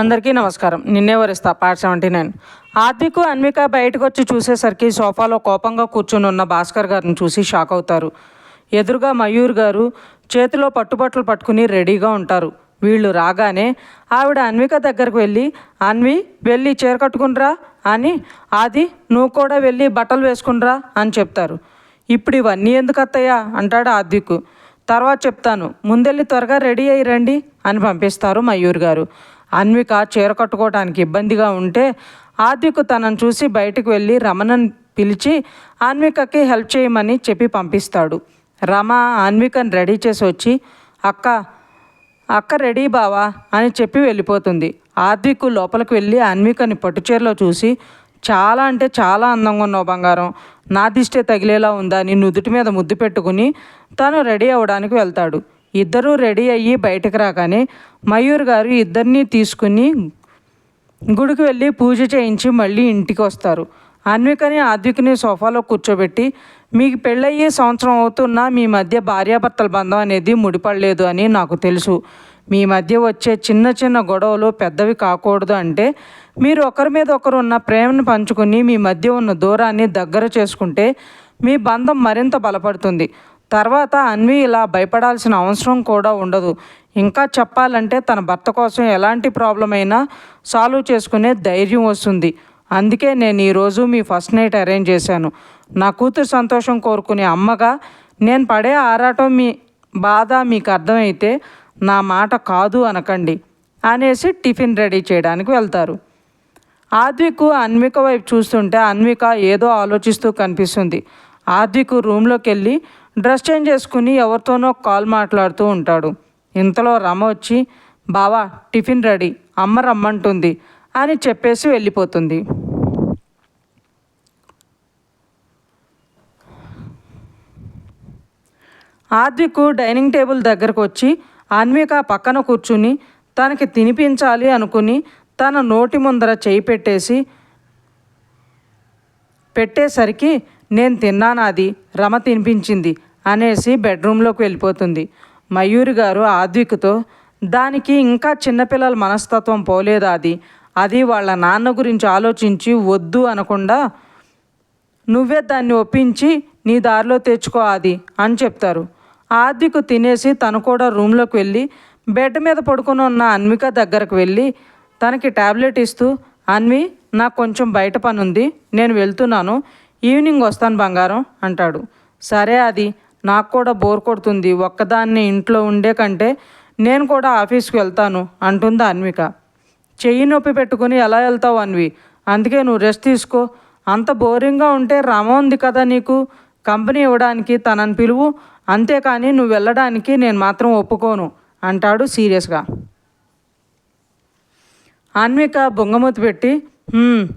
అందరికీ నమస్కారం. Ninne Varistha part seventy nine Advik Anvika బయటకు వచ్చి చూసేసరికి సోఫాలో కోపంగా కూర్చుని ఉన్న భాస్కర్ గారిని చూసి షాక్ అవుతారు. ఎదురుగా మయూర్ గారు చేతిలో పట్టుబట్టలు పట్టుకుని రెడీగా ఉంటారు. వీళ్ళు రాగానే ఆవిడ అన్విక దగ్గరకు వెళ్ళి అన్వి వెళ్ళి చీర కట్టుకునిరా అని ఆది నువ్వు కూడా వెళ్ళి బట్టలు వేసుకునిరా అని చెప్తారు. ఇప్పుడు ఇవన్నీ ఎందుకు అత్తయ్యా? అంటాడు ఆద్విక్ తర్వాత చెప్తాను. ముందెళ్ళి త్వరగా రెడీ అయ్యి రండి అని పంపిస్తారు మయూర్ గారు. అన్విక చీర కట్టుకోవడానికి ఇబ్బందిగా ఉంటే ఆద్విక్ తనను చూసి బయటకు వెళ్ళి రమణన్ పిలిచి అన్వికకి హెల్ప్ చేయమని చెప్పి పంపిస్తాడు. రమ అన్వికని రెడీ చేసి వచ్చి అక్క అక్క రెడీ బావా అని చెప్పి వెళ్ళిపోతుంది. ఆద్విక్ లోపలికి వెళ్ళి అన్వికని పట్టుచీరలో చూసి చాలా అంటే చాలా అందంగా ఉన్నావు బంగారం. నా దిష్టే తగిలేలా ఉందా? అని నుదుటి మీద ముద్దు పెట్టుకుని తను రెడీ అవ్వడానికి వెళ్తాడు. ఇద్దరూ రెడీ అయ్యి బయటకు రాగానే మయూర్ గారు ఇద్దరిని తీసుకుని గుడికి వెళ్ళి పూజ చేయించి మళ్ళీ ఇంటికి వస్తారు. అన్వికని ఆద్వికని సోఫాలో కూర్చోబెట్టి మీకు పెళ్ళయ్యే సంవత్సరం అవుతున్నా మీ మధ్య భార్యాభర్తల బంధం అనేది ముడిపడలేదు అని నాకు తెలుసు. మీ మధ్య వచ్చే చిన్న చిన్న గొడవలు పెద్దవి కాకూడదు అంటే మీరు ఒకరి మీద ఒకరు ఉన్న ప్రేమను పంచుకుని మీ మధ్య ఉన్న దూరాన్ని దగ్గర చేసుకుంటే మీ బంధం మరింత బలపడుతుంది. తర్వాత అన్వి ఇలా భయపడాల్సిన అవసరం కూడా ఉండదు. ఇంకా చెప్పాలంటే తన భర్త కోసం ఎలాంటి ప్రాబ్లం అయినా సాల్వ్ చేసుకునే ధైర్యం వస్తుంది. అందుకే నేను ఈరోజు మీ ఫస్ట్ నైట్ అరేంజ్ చేశాను. నా కూతురు సంతోషం కోరుకునే అమ్మగా నేను పడే ఆరాటం మీ బాధ మీకు అర్థమైతే నా మాట కాదు అనకండి అనేసి టిఫిన్ రెడీ చేయడానికి వెళ్తారు. ఆద్వికు అన్విక వైపు చూస్తుంటే అన్విక ఏదో ఆలోచిస్తూ కనిపిస్తుంది. ఆద్వికు రూమ్లోకి వెళ్ళి డ్రెస్ చేంజ్ చేసుకుని ఎవరితోనో కాల్ మాట్లాడుతూ ఉంటాడు. ఇంతలో రమ వచ్చి బావా టిఫిన్ రెడీ. అమ్మ రమ్మంటుంది అని చెప్పేసి వెళ్ళిపోతుంది. ఆద్విక్ డైనింగ్ టేబుల్ దగ్గరకు వచ్చి అన్విక పక్కన కూర్చుని తనకి తినిపించాలి అనుకుని తన నోటి ముందర చేయి పెట్టేసి పెట్టేసరికి నేను తిన్నాను అది రమ తినిపించింది. అనేసి బెడ్రూమ్లోకి వెళ్ళిపోతుంది. మయూరి గారు ఆద్విక్తో దానికి ఇంకా చిన్నపిల్లల మనస్తత్వం పోలేదు అది అది వాళ్ళ నాన్న గురించి ఆలోచించి వద్దు అనకుండా నువ్వే దాన్ని ఒప్పించి నీ దారిలో తెచ్చుకో అది అని చెప్తారు. ఆద్వికు తినేసి తను కూడా రూమ్లోకి వెళ్ళి బెడ్ మీద పడుకుని ఉన్న అన్విక దగ్గరకు వెళ్ళి తనకి ట్యాబ్లెట్ ఇస్తూ అన్వి నాకు కొంచెం బయట పనుంది నేను వెళ్తున్నాను ఈవినింగ్ వస్తాను బంగారం అంటాడు. సరే అది నాకు కూడా బోర్ కొడుతుంది. ఒక్కదాన్ని ఇంట్లో ఉండే కంటే నేను కూడా ఆఫీస్కి వెళ్తాను అంటుంది అన్విక. చెయ్యి నొప్పి పెట్టుకుని ఎలా వెళ్తావు అన్వి? అందుకే నువ్వు రెస్ట్ తీసుకో. అంత బోరింగ్గా ఉంటే రమ ఉంది కదా నీకు? కంపెనీ ఇవ్వడానికి తనని పిలువు. అంతేకాని నువ్వు వెళ్ళడానికి నేను మాత్రం ఒప్పుకోను అంటాడు సీరియస్గా. అన్విక బొంగమూతి పెట్టి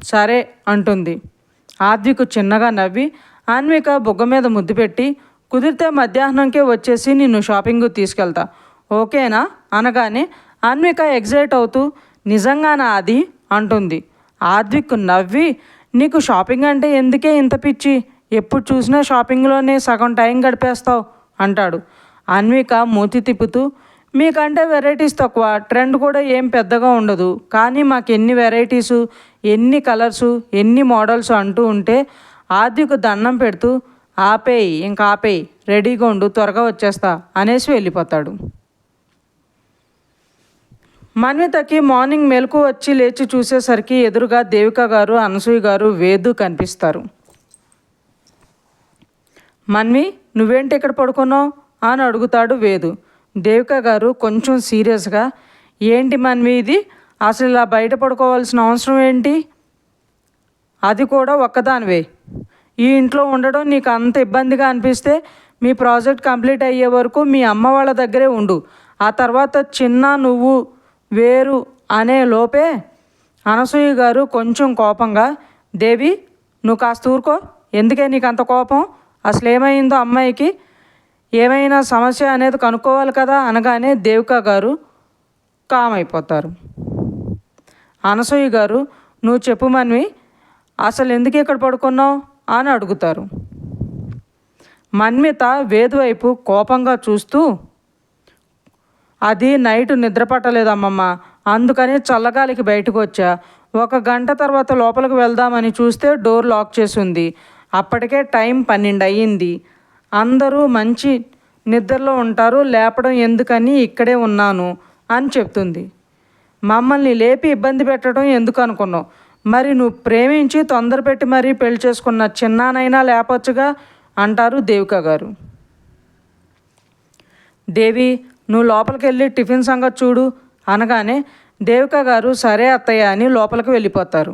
సరే అంటుంది. ఆద్వికు చిన్నగా నవ్వి అన్విక బొగ్గ మీద ముద్దు పెట్టి కుదిరితే మధ్యాహ్నంకే వచ్చేసి నిన్ను షాపింగ్కు తీసుకెళ్తా. ఓకేనా? అనగానే అన్విక ఎగ్జైట్ అవుతూ నిజంగానా అది అంటుంది. ఆద్విక్ నవ్వి నీకు షాపింగ్ అంటే ఎందుకే ఇంత పిచ్చి? ఎప్పుడు చూసినా షాపింగ్లోనే సగం టైం గడిపేస్తావు అంటాడు. అన్విక మూతి తిప్పుతూ మీకంటే వెరైటీస్ తక్కువ ట్రెండ్ కూడా ఏం పెద్దగా ఉండదు. కానీ మాకు ఎన్ని వెరైటీసు ఎన్ని కలర్సు ఎన్ని మోడల్స్ అంటూ ఉంటే ఆద్యకు దండం పెడుతూ ఆపేయి ఇంకా ఆపేయి రెడీగా ఉండు త్వరగా వచ్చేస్తా అనేసి వెళ్ళిపోతాడు. మన్వితకి మార్నింగ్ మెలకు వచ్చి లేచి చూసేసరికి ఎదురుగా దేవిక గారు అనసూయ గారు వేదు కనిపిస్తారు. మన్వి నువ్వేంటి ఇక్కడ పడుకున్నావు? అని అడుగుతాడు వేదు. దేవిక గారు కొంచెం సీరియస్గా ఏంటి మన్వి ఇది? అసలు ఇలా బయట పడుకోవాల్సిన అవసరం ఏంటి? అది కూడా ఒక్కదానివే. ఈ ఇంట్లో ఉండడం నీకు అంత ఇబ్బందిగా అనిపిస్తే మీ ప్రాజెక్ట్ కంప్లీట్ అయ్యే వరకు మీ అమ్మ వాళ్ళ దగ్గరే ఉండు. ఆ తర్వాత చిన్న నువ్వు వేరు అనే లోపే అనసూయ గారు కొంచెం కోపంగా దేవి నువ్వు కాస్త ఊరుకో. ఎందుకే నీకు అంత కోపం? అసలు ఏమైందో అమ్మాయికి? ఏమైనా సమస్య అనేది కనుక్కోవాలి కదా? అనగానే దేవిక గారు కామ్ అయిపోతారు. అనసూయ గారు నువ్వు చెప్పు మన్వి. అసలు ఎందుకు ఇక్కడ పడుకున్నావు? అని అడుగుతారు. మన్మిత వేదు వైపు కోపంగా చూస్తూ అది నైట్ నిద్రపట్టలేదమ్మమ్మ అందుకని చల్లగాలికి బయటకు వచ్చా. ఒక గంట తర్వాత లోపలికి వెళ్దామని చూస్తే డోర్ లాక్ చేసింది. అప్పటికే టైం పన్నెండు అయ్యింది అందరూ మంచి నిద్రలో ఉంటారు లేపడం ఎందుకని ఇక్కడే ఉన్నాను అని చెప్తుంది. మమ్మల్ని లేపి ఇబ్బంది పెట్టడం ఎందుకు అనుకున్నావు? మరి నువ్వు ప్రేమించి తొందర పెట్టి మరీ పెళ్ళి చేసుకున్న చిన్నానైనా లేపచ్చుగా అంటారు దేవిక గారు. దేవి నువ్వు లోపలికి వెళ్ళి టిఫిన్ సంగతి చూడు అనగానే దేవిక గారు సరే అత్తయ్య అని లోపలికి వెళ్ళిపోతారు.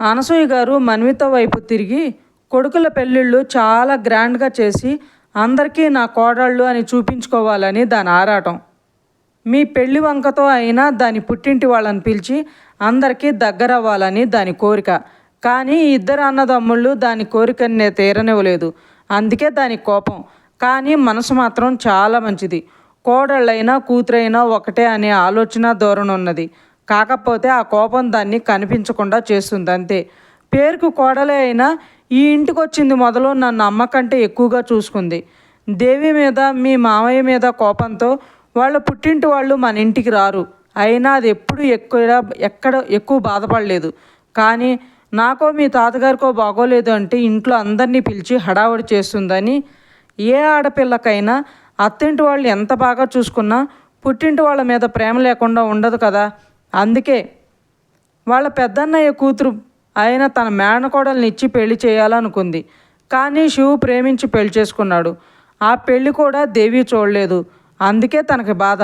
అనసూయ గారు మన్విత వైపు తిరిగి కొడుకుల పెళ్ళిళ్ళు చాలా గ్రాండ్గా చేసి అందరికీ నా కోడళ్ళు అని చూపించుకోవాలని దాని ఆరాటం. మీ పెళ్ళి వంకతో అయినా దాని పుట్టింటి వాళ్ళని పిలిచి అందరికీ దగ్గర అవ్వాలని దాని కోరిక. కానీ ఇద్దరు అన్నదమ్ముళ్ళు దాని కోరికని తీరనివ్వలేదు. అందుకే దాని కోపం. కానీ మనసు మాత్రం చాలా మంచిది. కోడళ్ళైనా కూతురైనా ఒకటే అనే ఆలోచన ధోరణి ఉన్నది కాకపోతే ఆ కోపం దాన్ని కనిపించకుండా చేస్తుంది అంతే. పేరుకు కోడలే అయినా ఈ ఇంటికి వచ్చింది మొదలు నన్ను అమ్మ కంటే ఎక్కువగా చూసుకుంది. దేవి మీద మీ మామయ్య మీద కోపంతో వాళ్ళ పుట్టింటి వాళ్ళు మన ఇంటికి రారు. అయినా అది ఎప్పుడు ఎక్కువ ఎక్కడ ఎక్కువ బాధపడలేదు. కానీ నాకో మీ తాతగారికో బాగోలేదు అంటే ఇంట్లో అందరినీ పిలిచి హడావుడి చేస్తుందని ఏ ఆడపిల్లకైనా అత్తింటి వాళ్ళు ఎంత బాగా చూసుకున్నా పుట్టింటి వాళ్ళ మీద ప్రేమ లేకుండా ఉండదు కదా. అందుకే వాళ్ళ పెద్దన్నయ్య కూతురు ఆయన తన మేనకోడల్ని ఇచ్చి పెళ్ళి చేయాలనుకుంది. కానీ శివు ప్రేమించి పెళ్ళి చేసుకున్నాడు. ఆ పెళ్ళి కూడా దేవి చూడలేదు. అందుకే తనకి బాధ.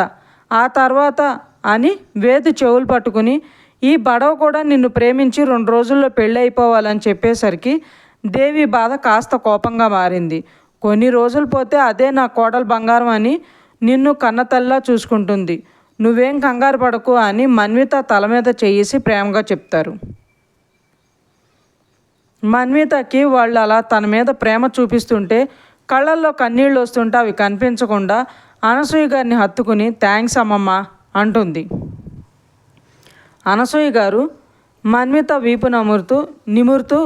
ఆ తర్వాత అని వేది చెవులు పట్టుకుని ఈ బడవ కూడా నిన్ను ప్రేమించి రెండు రోజుల్లో పెళ్ళి అయిపోవాలని చెప్పేసరికి దేవి బాధ కాస్త కోపంగా మారింది. కొన్ని రోజులు పోతే అదే నా కోడలు బంగారం అని నిన్ను కన్నతల్లా చూసుకుంటుంది. నువ్వేం కంగారు పడకు అని మన్విత తల మీద చేసి ప్రేమగా చెప్తారు. మన్వితకి వాళ్ళు అలా తన మీద ప్రేమ చూపిస్తుంటే కళ్ళల్లో కన్నీళ్ళు వస్తుంటే అవి కనిపించకుండా అనసూయ గారిని హత్తుకుని థ్యాంక్స్ అమ్మమ్మ అంటుంది. అనసూయ గారు మన్విత వీపు నమురుతూ నిమురుతూ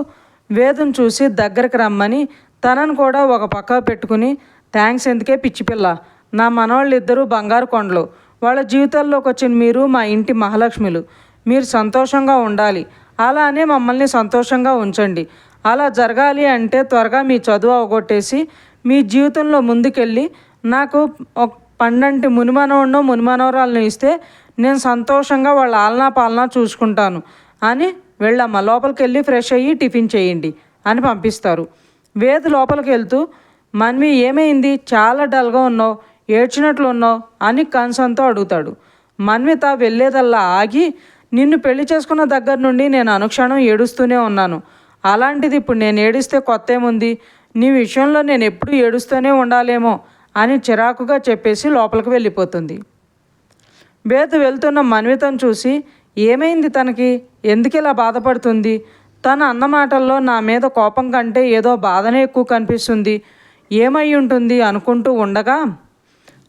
వేదం చూసి దగ్గరికి రమ్మని తనను కూడా ఒక పక్క పెట్టుకుని థ్యాంక్స్ ఎందుకే పిచ్చిపిల్ల నా మనవాళ్ళిద్దరూ బంగారు కొండలు. వాళ్ళ జీవితాల్లోకి వచ్చిన మీరు మా ఇంటి మహాలక్ష్మిలు. మీరు సంతోషంగా ఉండాలి. అలానే మమ్మల్ని సంతోషంగా ఉంచండి. అలా జరగాలి అంటే త్వరగా మీ చదువు అవగొట్టేసి మీ జీవితంలో ముందుకెళ్ళి నాకు ఒక పండంటి మునిమనవుడినో మునిమనవరాలను ఇస్తే నేను సంతోషంగా వాళ్ళ ఆలనా పాలనా చూసుకుంటాను అని వెళ్ళమ్మ లోపలికి వెళ్ళి ఫ్రెష్ అయ్యి టిఫిన్ చేయండి అని పంపిస్తారు. వేద లోపలికి వెళ్తూ మన్వి ఏమైంది? చాలా డల్గా ఉన్నావు ఏడ్చినట్లు ఉన్నావు అని కన్సన్తో అడుగుతాడు. మన్విత వెళ్ళేదల్లా ఆగి నిన్ను పెళ్ళి చేసుకున్న దగ్గర నుండి నేను అనుక్షణం ఏడుస్తూనే ఉన్నాను. అలాంటిది ఇప్పుడు నేను ఏడిస్తే కొత్త ఏముంది? నీ విషయంలో నేను ఎప్పుడూ ఏడుస్తూనే ఉండాలేమో. అని చిరాకుగా చెప్పేసి లోపలికి వెళ్ళిపోతుంది. బేత వెళ్తున్న మన్వితం చూసి ఏమైంది తనకి? ఎందుకు ఇలా బాధపడుతుంది? తన అన్నమాటల్లో నా మీద కోపం కంటే ఏదో బాధనే ఎక్కువ కనిపిస్తుంది. ఏమై ఉంటుంది అనుకుంటూ ఉండగా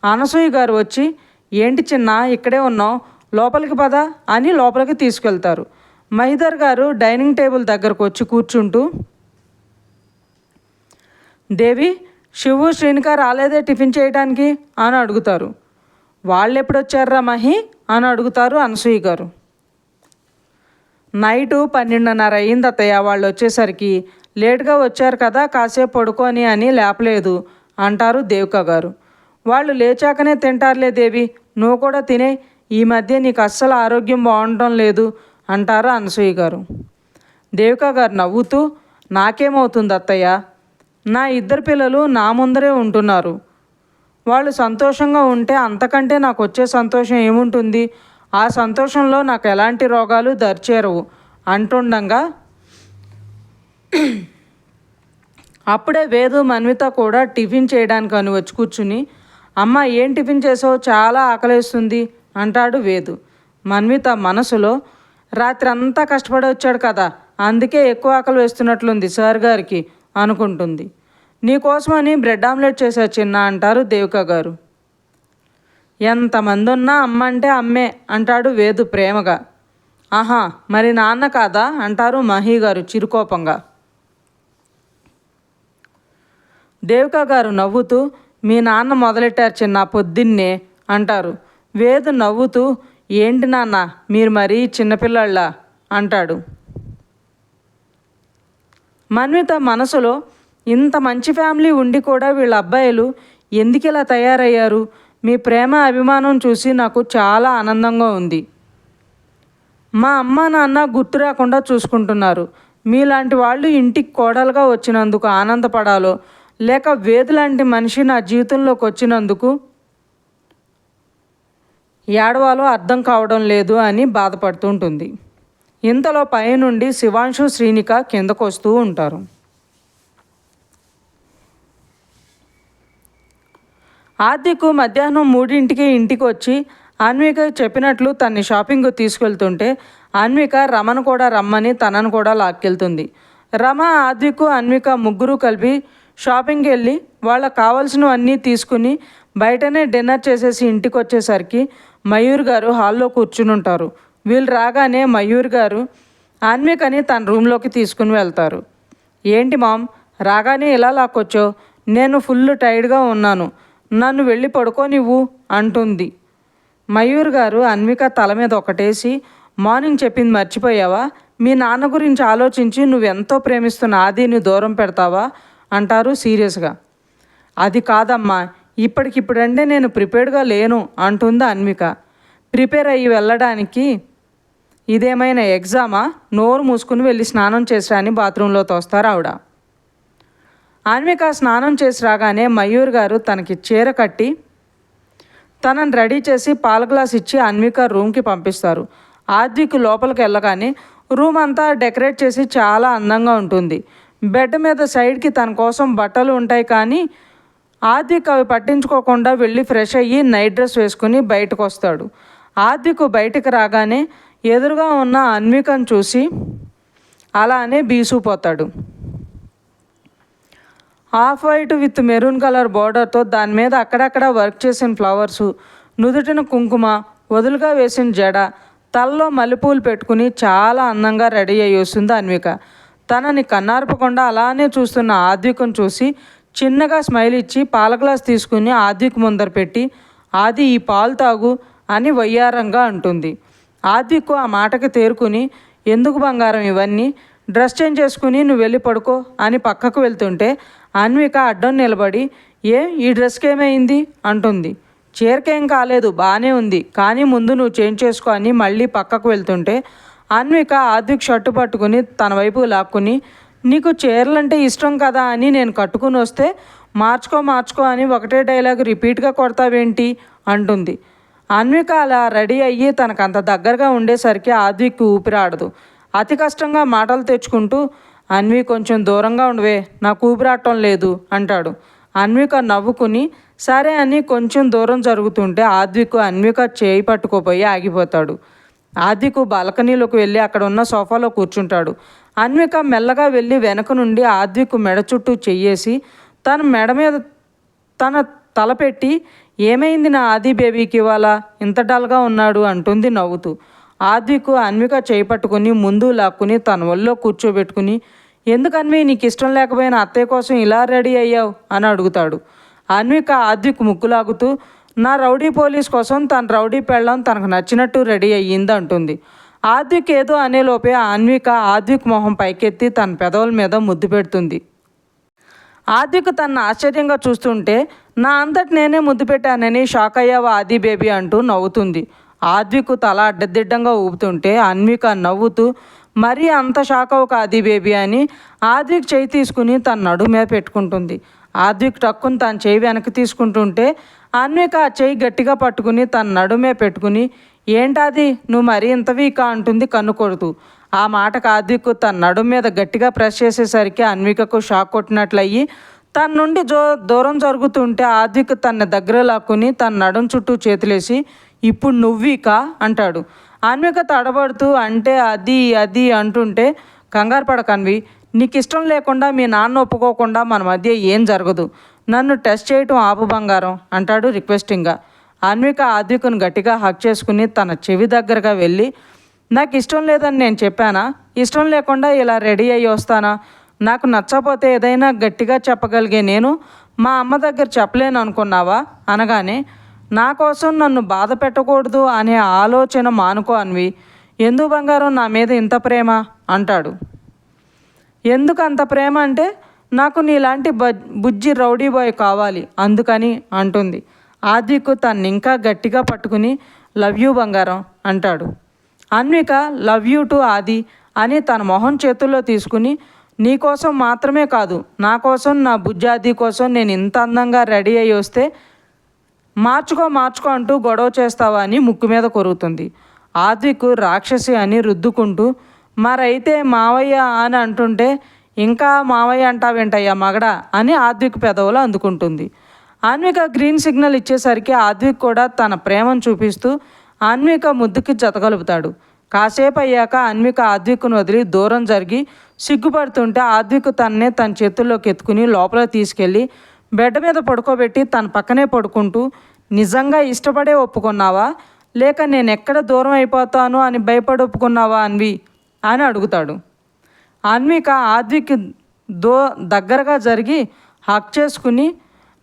అనసూయ గారు వచ్చి ఏంటి చిన్న ఇక్కడే ఉన్నావు. లోపలికి పద అని లోపలికి తీసుకెళ్తారు. మహిదర్ గారు డైనింగ్ టేబుల్ దగ్గరకు వచ్చి కూర్చుంటూ దేవి శివు శ్రీనిక రాలేదే టిఫిన్ చేయడానికి అని అడుగుతారు. వాళ్ళు ఎప్పుడొచ్చారా మహి అని అడుగుతారు అనసూయ గారు. నైటు పన్నెండున్నర అయింది అత్తయ్య వాళ్ళు వచ్చేసరికి లేట్గా వచ్చారు కదా కాసేపు పడుకొని అని లేపలేదు అంటారు దేవిక గారు. వాళ్ళు లేచాకనే తింటారులే దేవి నువ్వు కూడా తినే ఈ మధ్య నీకు అస్సలు ఆరోగ్యం బాగుండటం లేదు అంటారు అనసూయ గారు. దేవిక గారు నవ్వుతూ నాకేమవుతుంది అత్తయ్య? నా ఇద్దరు పిల్లలు నా ముందరే ఉంటున్నారు. వాళ్ళు సంతోషంగా ఉంటే అంతకంటే నాకు వచ్చే సంతోషం ఏముంటుంది? ఆ సంతోషంలో నాకు ఎలాంటి రోగాలు దరిచేరవు అంటుండగా అప్పుడే వేదు మన్విత కూడా టిఫిన్ చేయడానికి అని వచ్చి కూర్చుని అమ్మ ఏం టిఫిన్ చేసావు? చాలా ఆకలేస్తుంది అంటాడు వేదు. మన్విత మనసులో రాత్రి అంతా కష్టపడి వచ్చాడు కదా అందుకే ఎక్కువ ఆకలి వేస్తున్నట్లుంది సార్ గారికి అనుకుంటుంది. నీకోసమని బ్రెడ్ ఆమ్లెట్ చేసా చిన్న అంటారు దేవిక గారు. ఎంతమంది ఉన్నా అమ్మ అంటే అమ్మే అంటాడు వేదు ప్రేమగా. ఆహా మరి నాన్న కాదా అంటారు మహి గారు చిరుకోపంగా. దేవిక గారు నవ్వుతూ మీ నాన్న మొదలెట్టారు చిన్న పొద్దున్నే అంటారు. వేదు నవ్వుతూ ఏంటి నాన్న మీరు మరీ చిన్నపిల్లళ్ళ అంటాడు. మన్విత మనసులో ఇంత మంచి ఫ్యామిలీ ఉండి కూడా వీళ్ళ అబ్బాయిలు ఎందుకు ఇలా తయారయ్యారు? మీ ప్రేమ అభిమానం చూసి నాకు చాలా ఆనందంగా ఉంది. మా అమ్మ నాన్న గుర్తు రాకుండా చూసుకుంటున్నారు. మీలాంటి వాళ్ళు ఇంటికి కోడలుగా వచ్చినందుకు ఆనందపడాలో లేక వేదు లాంటి మనిషి నా జీవితంలోకి వచ్చినందుకు ఏడవాలో అర్థం కావడం లేదు అని బాధపడుతుంటుంది ఇంతలో పైనుండి శివాంశు శ్రీనిక కిందకు వస్తూ ఉంటారు. ఆదికు మధ్యాహ్నం మూడింటికి ఇంటికి వచ్చి అన్విక చెప్పినట్లు తన్ని షాపింగ్ తీసుకెళ్తుంటే అన్విక రమను కూడా రమ్మని తనను కూడా లాక్కెళ్తుంది. రమ ఆద్వికు అన్విక ముగ్గురు కలిపి షాపింగ్కి వెళ్ళి వాళ్ళకి కావాల్సినవన్నీ తీసుకుని బయటనే డిన్నర్ చేసేసి ఇంటికి వచ్చేసరికి మయూర్ గారు హాల్లో కూర్చుని ఉంటారు వీళ్ళు రాగానే మయూర్ గారు అన్వికని తన రూమ్లోకి తీసుకుని వెళ్తారు. ఏంటి మామ్ రాగానే ఇలా లాక్కొచ్చో నేను ఫుల్ టైర్డ్గా ఉన్నాను. నన్ను వెళ్ళి పడుకోనివ్వు అంటుంది. మయూర్ గారు అన్విక తల మీద ఒకటేసి మార్నింగ్ చెప్పింది మర్చిపోయావా? మీ నాన్న గురించి ఆలోచించి నువ్వెంతో ప్రేమిస్తున్న ఆదిని దూరం పెడతావా? అంటారు సీరియస్గా. అది కాదమ్మా ఇప్పటికిప్పుడంటే నేను ప్రిపేర్డ్గా లేను అంటుంది అన్విక. ప్రిపేర్ అయ్యి వెళ్ళడానికి ఇదేమైనా ఎగ్జామా? నోరు మూసుకుని వెళ్ళి స్నానం చేసిరా అని బాత్రూంలో తోస్తారు ఆవిడ. అన్విక స్నానం చేసి రాగానే మయూర్ గారు తనకి చీర కట్టి తనని రెడీ చేసి పాల గ్లాస్ ఇచ్చి అన్విక రూమ్కి పంపిస్తారు. ఆద్విక్ లోపలికి వెళ్ళగానే రూమ్ అంతా డెకరేట్ చేసి చాలా అందంగా ఉంటుంది. బెడ్ మీద సైడ్కి తన కోసం బట్టలు ఉంటాయి కానీ ఆద్విక్ అవి పట్టించుకోకుండా వెళ్ళి ఫ్రెష్ అయ్యి నైట్ డ్రెస్ వేసుకుని బయటకు వస్తాడు ఆద్విక్ బయటకు రాగానే ఎదురుగా ఉన్న అన్వికను చూసి అలానే బీసుపోతాడు off white with maroon colour బార్డర్తో దాని మీద అక్కడక్కడ వర్క్ చేసిన ఫ్లవర్సు నుదుటిన కుంకుమ వదులుగా వేసిన జడ తలలో మల్లెపూలు పెట్టుకుని చాలా అందంగా రెడీ అయ్యి వస్తుంది అన్విక. తనని కన్నార్పకుండా అలానే చూస్తున్న ఆద్వికం చూసి చిన్నగా స్మైల్ ఇచ్చి పాల గ్లాస్ తీసుకుని ఆద్విక్ ముందర పెట్టి ఆది ఈ పాలు తాగు అని వయ్యారంగా అంటుంది. ఆద్విక్ ఆ మాటకి తేరుకుని ఎందుకు బంగారం ఇవన్నీ? డ్రెస్ చేంజ్ చేసుకుని నువ్వు వెళ్ళి పడుకో అని పక్కకు వెళ్తుంటే అన్విక అడ్డం నిలబడి ఏ? ఈ డ్రెస్కి ఏమైంది? అంటుంది. చీరకేం కాలేదు బాగానే ఉంది కానీ ముందు నువ్వు చేంజ్ చేసుకో అని మళ్ళీ పక్కకు వెళ్తుంటే అన్విక ఆద్విక్ షర్టు పట్టుకుని తన వైపు లాక్కుని నీకు చీరలంటే ఇష్టం కదా అని నేను కట్టుకుని వస్తే మార్చుకో మార్చుకో అని ఒకటే డైలాగ్ రిపీట్గా కొడతావేంటి? అంటుంది. అన్విక అలా రెడీ అయ్యి తనకు అంత దగ్గరగా ఉండేసరికి ఆద్విక్ ఊపిరాడదు. అతి కష్టంగా మాటలు తెచ్చుకుంటూ అన్వి కొంచెం దూరంగా ఉండవే నాకు ఊపిరాటం లేదు అంటాడు. అన్విక నవ్వుకుని సరే అని కొంచెం దూరం జరుగుతుంటే ఆద్విక్ అన్విక చేయి పట్టుకోపోయి ఆగిపోతాడు. ఆద్విక్ బాల్కనీలోకి వెళ్ళి అక్కడ ఉన్న సోఫాలో కూర్చుంటాడు. అన్విక మెల్లగా వెళ్ళి వెనక నుండి ఆద్విక్ మెడ చుట్టూ చెయ్యేసి తన మెడ మీద తన తలపెట్టి ఏమైంది నా ఆది బేబీకి ఇవాళ? ఇంత డల్గా ఉన్నాడు అంటుంది నవ్వుతూ. ఆద్విక్ అన్విక చేయి పట్టుకుని ముందు లాక్కుని తన ఒళ్ళో కూర్చోబెట్టుకుని ఎందుకు అన్వి నీకు ఇష్టం లేకపోయినా అత్తయ్య కోసం ఇలా రెడీ అయ్యావు? అని అడుగుతాడు. అన్విక ఆద్విక్ ముక్కులాగుతూ నా రౌడీ పోలీస్ కోసం తన రౌడీ పెళ్ళం తనకు నచ్చినట్టు రెడీ అయ్యింది అంటుంది. ఆద్విక్ ఏదో అనేలోపే అన్విక ఆద్విక్ మొహం పైకెత్తి తన పెదవుల మీద ముద్దు పెడుతుంది. ఆద్విక్ తన ఆశ్చర్యంగా చూస్తుంటే నా అంతటి నేనే ముద్దు పెట్టానని షాక్ అయ్యావా ఆది బేబీ అంటూ నవ్వుతుంది. ఆద్వికు తల అడ్డదిడ్డంగా ఊపుతుంటే అన్విక నవ్వుతూ మరీ అంత షాక్ అవ్వక ఆది బేబీ అని ఆద్విక్ చేయి తీసుకుని తన నడుమే పెట్టుకుంటుంది. ఆద్విక్ టక్కుని తన చేయి వెనక్కి తీసుకుంటుంటే అన్విక ఆ చేయి గట్టిగా పట్టుకుని తన నడుమే పెట్టుకుని ఏంటాది నువ్వు మరీ ఇంత వీకా? అంటుంది కన్ను కొడుతూ. ఆ మాటకు ఆద్విక్ తన నడుం మీద గట్టిగా ప్రెస్ చేసేసరికి అన్వికకు షాక్ కొట్టినట్లయి తన నుండి జో దూరం జరుగుతుంటే ఆద్విక్ తన దగ్గర లాక్కుని తన నడుం చుట్టూ చేతులేసి ఇప్పుడు నువ్విక? అంటాడు. అన్విక తడబడుతూ అంటే అది అది అంటుంటే కంగారు పడకన్వి నీకు ఇష్టం లేకుండా మీ నాన్న ఒప్పుకోకుండా మన మధ్య ఏం జరగదు. నన్ను టెస్ట్ చేయటం ఆపు బంగారం అంటాడు రిక్వెస్టింగ్గా. అన్విక ఆద్వికను గట్టిగా హక్ చేసుకుని తన చెవి దగ్గరగా వెళ్ళి నాకు ఇష్టం లేదని నేను చెప్పానా? ఇష్టం లేకుండా ఇలా రెడీ అయ్యి వస్తానా? నాకు నచ్చపోతే ఏదైనా గట్టిగా చెప్పగలిగే నేను? మా అమ్మ దగ్గర చెప్పలేను అనుకున్నావా? అనగానే నా కోసం నన్ను బాధ పెట్టకూడదు అనే ఆలోచన మానుకో అన్వి. ఎందు బంగారం నా మీద ఇంత ప్రేమ? అంటాడు. ఎందుకు అంత ప్రేమ అంటే నాకు నీలాంటి బ బుజ్జి రౌడీ బాయ్ కావాలి అందుకని అంటుంది. ఆదికు తన్ను ఇంకా గట్టిగా పట్టుకుని లవ్ యూ బంగారం అంటాడు. అన్విక లవ్ యూ టు ఆది అని తన మొహం చేతుల్లో తీసుకుని నీ కోసం మాత్రమే కాదు నా కోసం నా బుజ్జాది కోసం నేను ఇంత అందంగా రెడీ అయ్యి వస్తే మార్చుకో మార్చుకో అంటూ గొడవ చేస్తావా? అని ముక్కు మీద కొరుగుతుంది ఆద్విక్ రాక్షసి అని రుద్దుకుంటూ మరైతే మావయ్య అని అంటుంటే ఇంకా మావయ్య అంటావేంటయ్యా మగడా? అని ఆద్విక్ పెదవులు అందుకుంటుంది. ఆన్విక గ్రీన్ సిగ్నల్ ఇచ్చేసరికి ఆద్విక్ కూడా తన ప్రేమను చూపిస్తూ ఆన్విక ముద్దుకి జతగలుపుతాడు. కాసేపు అయ్యాక అన్విక ఆద్విక్ను వదిలి దూరం జరిగి సిగ్గుపడుతుంటే ఆద్విక్ తన్నే తన చేతుల్లోకి ఎత్తుకుని లోపల తీసుకెళ్ళి బెడ్ మీద పడుకోబెట్టి తన పక్కనే పడుకుంటూ నిజంగా ఇష్టపడే ఒప్పుకున్నావా? లేక నేను ఎక్కడ దూరం అయిపోతాను అని భయపడి ఒప్పుకున్నావా అన్వి? అని అడుగుతాడు. అన్విక ఆద్విక్ దో దగ్గరగా జరిగి హక్ చేసుకుని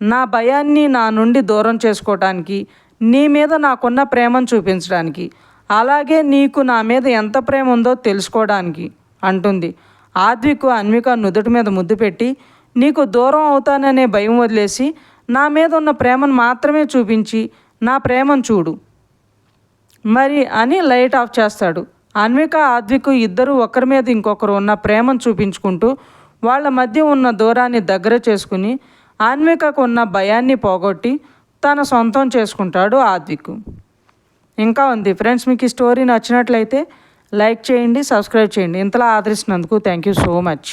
నా భయాన్ని నా నుండి దూరం చేసుకోవటానికి నీ మీద నాకున్న ప్రేమను చూపించడానికి. అలాగే నీకు నా మీద ఎంత ప్రేమ ఉందో తెలుసుకోవడానికి అంటుంది. ఆద్విక్ అన్విక నుదుటి మీద ముద్దు పెట్టి నీకు దూరం అవుతాననే భయం వదిలేసి నా మీద ఉన్న ప్రేమను మాత్రమే చూపించి నా ప్రేమను చూడు. మరి అని లైట్ ఆఫ్ చేస్తాడు. అన్విక ఆద్విక్ ఇద్దరు ఒకరి మీద ఇంకొకరు ఉన్న ప్రేమను చూపించుకుంటూ వాళ్ళ మధ్య ఉన్న దూరాన్ని దగ్గర చేసుకుని అన్వికకు ఉన్న భయాన్ని పోగొట్టి తన సొంతం చేసుకుంటాడు ఆద్విక్ ఇంకా ఉంది. ఫ్రెండ్స్ మీకు ఈ స్టోరీ నచ్చినట్లయితే లైక్ చేయండి సబ్స్క్రైబ్ చేయండి. ఇంతలా ఆదరిస్తున్నందుకు థ్యాంక్ యూ సో మచ్.